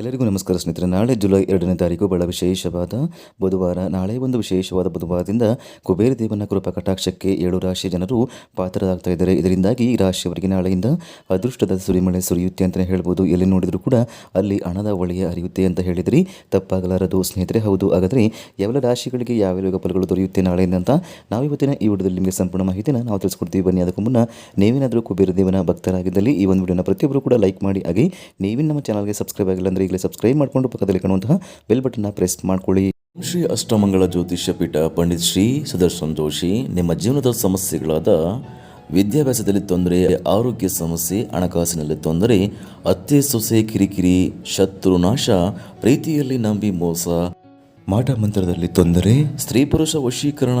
ಎಲ್ಲರಿಗೂ ನಮಸ್ಕಾರ ಸ್ನೇಹಿತರೆ. ನಾಳೆ ಜುಲೈ ಎರಡನೇ ತಾರೀಕು ಬಹಳ ವಿಶೇಷವಾದ ಬುಧವಾರ, ನಾಳೆ ಒಂದು ವಿಶೇಷವಾದ ಬುಧವಾರದಿಂದ ಕುಬೇರ ದೇವನ ಕೃಪಾ ಕಟಾಕ್ಷಕ್ಕೆ ಏಳು ರಾಶಿ ಜನರು ಪಾತ್ರರಾಗ್ತಾ ಇದ್ದಾರೆ. ಇದರಿಂದಾಗಿ ಈ ರಾಶಿಯವರಿಗೆ ನಾಳೆಯಿಂದ ಅದೃಷ್ಟದ ಸುರಿಮಳೆ ಸುರಿಯುತ್ತೆ ಅಂತಲೇ ಹೇಳ್ಬೋದು. ಎಲ್ಲಿ ನೋಡಿದರೂ ಕೂಡ ಅಲ್ಲಿ ಹಣದ ಒಳೆಯ ಅರಿಯುತ್ತೆ ಅಂತ ಹೇಳಿದ್ರಿ. ತಪ್ಪಾಗಲಾರದು ಸ್ನೇಹಿತರೆ. ಹೌದು. ಹಾಗಾದರೆ ಯಾವೆಲ್ಲ ರಾಶಿಗಳಿಗೆ ಯಾವ ಯೋಗ ಫಲಗಳು ದೊರೆಯುತ್ತೆ ನಾಳೆಯಿಂದ ಅಂತ ನಾವು ಇವತ್ತಿನ ಈ ವಿಡಿಯೋದಲ್ಲಿ ನಿಮಗೆ ಸಂಪೂರ್ಣ ಮಾಹಿತಿನ ನಾವು ತಿಳಿಸ್ಕೊಡ್ತೀವಿ. ಬನ್ನಿ, ಅದಕ್ಕೂ ಮುನ್ನ ನೀವೇನಾದರೂ ಕುಬೇರ ದೇವನ ಭಕ್ತರಾಗಿದ್ದಲ್ಲಿ ಈ ಒಂದು ವಿಡಿಯೋನ ಪ್ರತಿಯೊಬ್ಬರು ಕೂಡ ಲೈಕ್ ಮಾಡಿ. ಹಾಗೆ ನೀವಿನ ನಮ್ಮ ಚಾನಲ್ಗೆ ಸಬ್ಸ್ಕ್ರೈಬ್ ಆಗಿಲ್ಲ ಅಂದರೆ ಈಗಲೇ ಸಬ್ಸ್ಕ್ರೈಬ್ ಮಾಡಿಕೊಂಡು ಪಕ್ಕದಲ್ಲಿ ಕಾಣುವಂತಹ ಬೆಲ್ ಬಟನ್ನ ಪ್ರೆಸ್ ಮಾಡ್ಕೊಳ್ಳಿ. ಶ್ರೀ ಅಷ್ಟಮಂಗಳ ಜ್ಯೋತಿಷ್ಯ ಪೀಠ ಪಂಡಿತ್ ಶ್ರೀ ಸುದರ್ಶನ್ ಜೋಶಿ ನಿಮ್ಮ ಜೀವನದ ಸಮಸ್ಯೆಗಳಾದ ವಿದ್ಯಾಭ್ಯಾಸದಲ್ಲಿ ತೊಂದರೆ ಆರೋಗ್ಯ ಸಮಸ್ಯೆ ಹಣಕಾಸಿನಲ್ಲಿ ತೊಂದರೆ ಅತ್ತೆ ಸೊಸೆ ಕಿರಿಕಿರಿ ಶತ್ರು ನಾಶ ಪ್ರೀತಿಯಲ್ಲಿ ನಂಬಿ ಮೋಸ ಮಾಟ ಮಂತ್ರದಲ್ಲಿ ತೊಂದರೆ ಸ್ತ್ರೀ ಪುರುಷ ವಶೀಕರಣ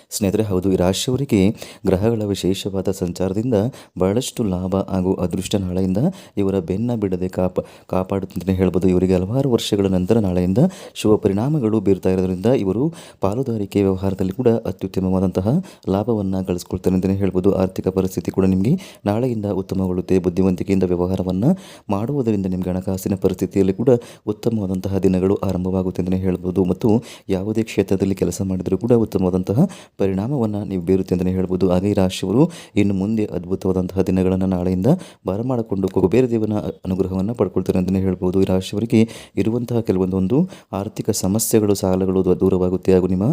ಸ್ನೇಹಿತರೆ, ಹೌದು, ಈ ರಾಶಿಯವರಿಗೆ ಗ್ರಹಗಳ ವಿಶೇಷವಾದ ಸಂಚಾರದಿಂದ ಬಹಳಷ್ಟು ಲಾಭ ಹಾಗೂ ಅದೃಷ್ಟ ನಾಳೆಯಿಂದ ಇವರ ಬೆನ್ನ ಬಿಡದೆ ಕಾಪ ಕಾಪಾಡುತ್ತಂತಲೇ ಹೇಳ್ಬೋದು. ಇವರಿಗೆ ಹಲವಾರು ವರ್ಷಗಳ ನಂತರ ನಾಳೆಯಿಂದ ಶುಭ ಪರಿಣಾಮಗಳು ಬೀರ್ತಾ ಇರೋದರಿಂದ ಇವರು ಪಾಲುದಾರಿಕೆ ವ್ಯವಹಾರದಲ್ಲಿ ಕೂಡ ಅತ್ಯುತ್ತಮವಾದಂತಹ ಲಾಭವನ್ನು ಗಳಿಸ್ಕೊಳ್ತಾರೆ ಅಂತಲೇ ಹೇಳ್ಬೋದು. ಆರ್ಥಿಕ ಪರಿಸ್ಥಿತಿ ಕೂಡ ನಿಮಗೆ ನಾಳೆಯಿಂದ ಉತ್ತಮಗೊಳ್ಳುತ್ತೆ. ಬುದ್ಧಿವಂತಿಕೆಯಿಂದ ವ್ಯವಹಾರವನ್ನು ಮಾಡುವುದರಿಂದ ನಿಮಗೆ ಹಣಕಾಸಿನ ಪರಿಸ್ಥಿತಿಯಲ್ಲಿ ಕೂಡ ಉತ್ತಮವಾದಂತಹ ದಿನಗಳು ಆರಂಭವಾಗುತ್ತೆ ಅಂತಲೇ ಹೇಳ್ಬೋದು. ಮತ್ತು ಯಾವುದೇ ಕ್ಷೇತ್ರದಲ್ಲಿ ಕೆಲಸ ಮಾಡಿದರೂ ಕೂಡ ಉತ್ತಮವಾದಂತಹ ಪರಿಣಾಮವನ್ನು ನೀವು ಬೀರುತ್ತೆ ಅಂತಲೇ ಹೇಳ್ಬೋದು. ಹಾಗೆ ಈ ರಾಶಿಯವರು ಇನ್ನು ಮುಂದೆ ಅದ್ಭುತವಾದಂತಹ ದಿನಗಳನ್ನು ನಾಳೆಯಿಂದ ಬರಮಾಡಿಕೊಂಡು ಕುಬೇರ ದೇವನ ಅನುಗ್ರಹವನ್ನು ಪಡ್ಕೊಳ್ತಾರೆ ಅಂತಲೇ ಹೇಳ್ಬೋದು. ಈ ರಾಶಿಯವರಿಗೆ ಇರುವಂತಹ ಕೆಲವೊಂದೊಂದು ಆರ್ಥಿಕ ಸಮಸ್ಯೆಗಳು, ಸಾಲಗಳು ದೂರವಾಗುತ್ತೆ. ಹಾಗೂ ನಿಮ್ಮ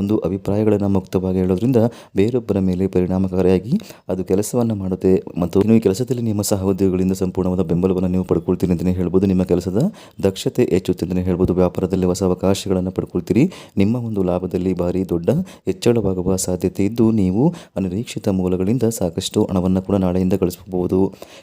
ಒಂದು ಅಭಿಪ್ರಾಯಗಳನ್ನು ಮುಕ್ತವಾಗಿ ಹೇಳೋದ್ರಿಂದ ಬೇರೊಬ್ಬರ ಮೇಲೆ ಪರಿಣಾಮಕಾರಿಯಾಗಿ ಅದು ಕೆಲಸವನ್ನು ಮಾಡುತ್ತೆ. ಮತ್ತು ನೀವು ಈ ಕೆಲಸದಲ್ಲಿ ನಿಮ್ಮ ಸಹೋದ್ಯೋಗಿಗಳಿಂದ ಸಂಪೂರ್ಣವಾದ ಬೆಂಬಲವನ್ನು ನೀವು ಪಡ್ಕೊಳ್ತೀರಿ ಅಂತಲೇ ಹೇಳ್ಬೋದು. ನಿಮ್ಮ ಕೆಲಸದ ದಕ್ಷತೆ ಹೆಚ್ಚುತ್ತೆ ಅಂತಲೇ ಹೇಳ್ಬೋದು. ವ್ಯಾಪಾರದಲ್ಲಿ ಹೊಸ ಅವಕಾಶಗಳನ್ನು ಪಡ್ಕೊಳ್ತೀರಿ. ನಿಮ್ಮ ಒಂದು ಲಾಭದಲ್ಲಿ ಭಾರಿ ದೊಡ್ಡ ಹೆಚ್ಚಳವಾಗುವ ಸಾಧ್ಯತೆ ಇದ್ದು ನೀವು ಅನಿರೀಕ್ಷಿತ ಮೂಲಗಳಿಂದ ಸಾಕಷ್ಟು ಹಣವನ್ನು ಕೂಡ ನಾಳೆಯಿಂದ ಗಳಿಸಬಹುದು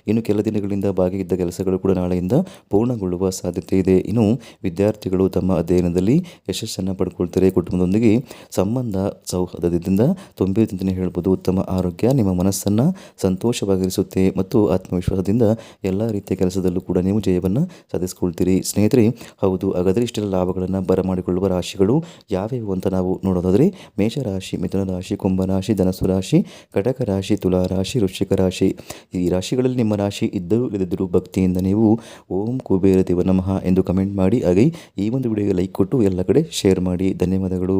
ಇನ್ನು ಕೆಲ ದಿನಗಳಿಂದ ಬಾಕಿ ಇದ್ದ ಕೆಲಸಗಳು ಕೂಡ ನಾಳೆಯಿಂದ ಪೂರ್ಣಗೊಳ್ಳುವ ಸಾಧ್ಯತೆ ಇದೆ. ಇನ್ನು ವಿದ್ಯಾರ್ಥಿಗಳು ತಮ್ಮ ಅಧ್ಯಯನದಲ್ಲಿ ಯಶಸ್ಸನ್ನು ಪಡ್ಕೊಳ್ತಾರೆ. ಕುಟುಂಬದೊಂದಿಗೆ ಸಂಬಂಧ ಸೌಹಾರ್ದದಿಂದ ತುಂಬಿರುತ್ತಂತಲೇ ಹೇಳ್ಬೋದು. ಉತ್ತಮ ಆರೋಗ್ಯ ನಿಮ್ಮ ಮನಸ್ಸನ್ನು ಸಂತೋಷವಾಗಿರಿಸುತ್ತೆ ಮತ್ತು ಆತ್ಮವಿಶ್ವಾಸದಿಂದ ಎಲ್ಲ ರೀತಿಯ ಕೆಲಸದಲ್ಲೂ ಕೂಡ ನೀವು ಜಯವನ್ನು ಸಾಧಿಸಿಕೊಳ್ತೀರಿ. ಸ್ನೇಹಿತರೆ, ಹೌದು ಹಾಗಾದರೆ ಇಷ್ಟೆಲ್ಲ ಲಾಭಗಳನ್ನು ಬರಮಾಡಿಕೊಳ್ಳುವ ರಾಶಿಗಳು ಯಾವ್ಯಾವು ಅಂತ ನಾವು ನೋಡೋದಾದರೆ ಮೇಷರಾಶಿ ಮಿಥುನ ರಾಶಿ ಕುಂಭರಾಶಿ ಧನಸ್ಸು ರಾಶಿ, ಕಟಕ ರಾಶಿ, ತುಲಾ ರಾಶಿ, ವೃಶ್ಚಿಕ ರಾಶಿ. ಈ ರಾಶಿಗಳಲ್ಲಿ ನಿಮ್ಮ ರಾಶಿ ಇದ್ದರೂ ಇಲ್ಲದಿದ್ದರೂ ಭಕ್ತಿಯಿಂದ ನೀವು ಓಂ ಕುಬೇರ ದೇವ ನಮಃ ಎಂದು ಕಮೆಂಟ್ ಮಾಡಿ. ಹಾಗೆ ಈ ಒಂದು ವಿಡಿಯೋಗೆ ಲೈಕ್ ಕೊಟ್ಟು ಎಲ್ಲ ಕಡೆ ಶೇರ್ ಮಾಡಿ. ಧನ್ಯವಾದಗಳು.